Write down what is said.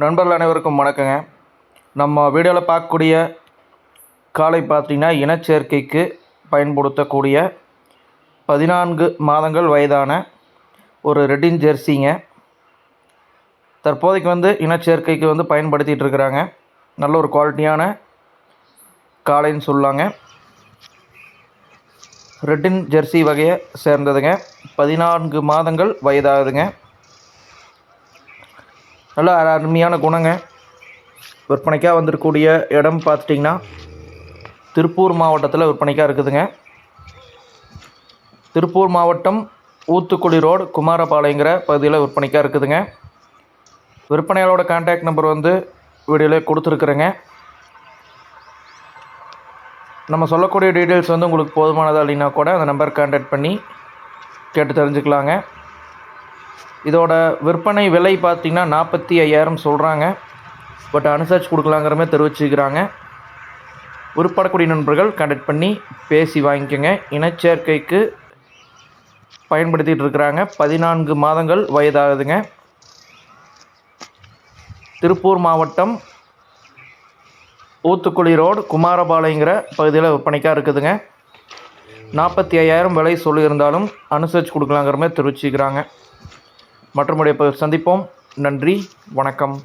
நண்பர்கள் அனைவருக்கும் வணக்கங்க. நம்ம வீடியோவில் பார்க்கக்கூடிய காளை பார்த்தீங்கன்னா இனச்சேர்க்கைக்கு பயன்படுத்தக்கூடிய பதினான்கு மாதங்கள் வயதான ஒரு ரெட்டின் ஜெர்சிங்க தற்போதைக்கு வந்து இனச்சேர்க்கைக்கு வந்து பயன்படுத்திகிட்டு இருக்கிறாங்க. நல்ல ஒரு குவாலிட்டியான காளைன்னு சொல்லாங்க. ரெட்டின் ஜெர்சி வகையை சேர்ந்ததுங்க. பதினான்கு மாதங்கள் வயதாகுதுங்க. நல்ல அருமையான குணங்க. விற்பனைக்காக வந்திருக்கக்கூடிய இடம் பார்த்துட்டிங்கன்னா திருப்பூர் மாவட்டத்தில் விற்பனைக்காக இருக்குதுங்க. திருப்பூர் மாவட்டம் ஊத்துக்குடி ரோடு குமாரபாளையங்கிற பகுதியில் விற்பனைக்காக இருக்குதுங்க. விற்பனையாளோட கான்டாக்ட் நம்பர் வந்து வீடியோவில் கொடுத்துருக்குறேங்க. நம்ம சொல்லக்கூடிய டீட்டெயில்ஸ் வந்து உங்களுக்கு போதுமானதா இல்லைன்னா கூட அந்த நம்பர் கான்டாக்ட் பண்ணி கேட்டு தெரிஞ்சுக்கலாங்க. இதோட விற்பனை விலை பார்த்திங்கன்னா நாற்பத்தி ஐயாயிரம் சொல்கிறாங்க பட் அனுசரிச்சு கொடுக்கலாங்கிற மாதிரி தெரிவிச்சுக்கிறாங்க. உருப்படக்கூடிய நண்பர்கள் கண்டக்ட் பண்ணி பேசி வாங்கிக்கோங்க. இனச்சேர்க்கைக்கு பயன்படுத்திகிட்டு இருக்கிறாங்க. பதினான்கு மாதங்கள் வயதாகுதுங்க. திருப்பூர் மாவட்டம் ஊத்துக்குளி ரோடு குமாரபாளையங்கிற பகுதியில் விற்பனைக்காக இருக்குதுங்க. நாற்பத்தி ஐயாயிரம் விலை சொல்லியிருந்தாலும் அனுசரித்து கொடுக்கலாங்கிற மாதிரி தெரிவிச்சுக்கிறாங்க. மற்றமுடைய சந்திப்போம். நன்றி. வணக்கம்.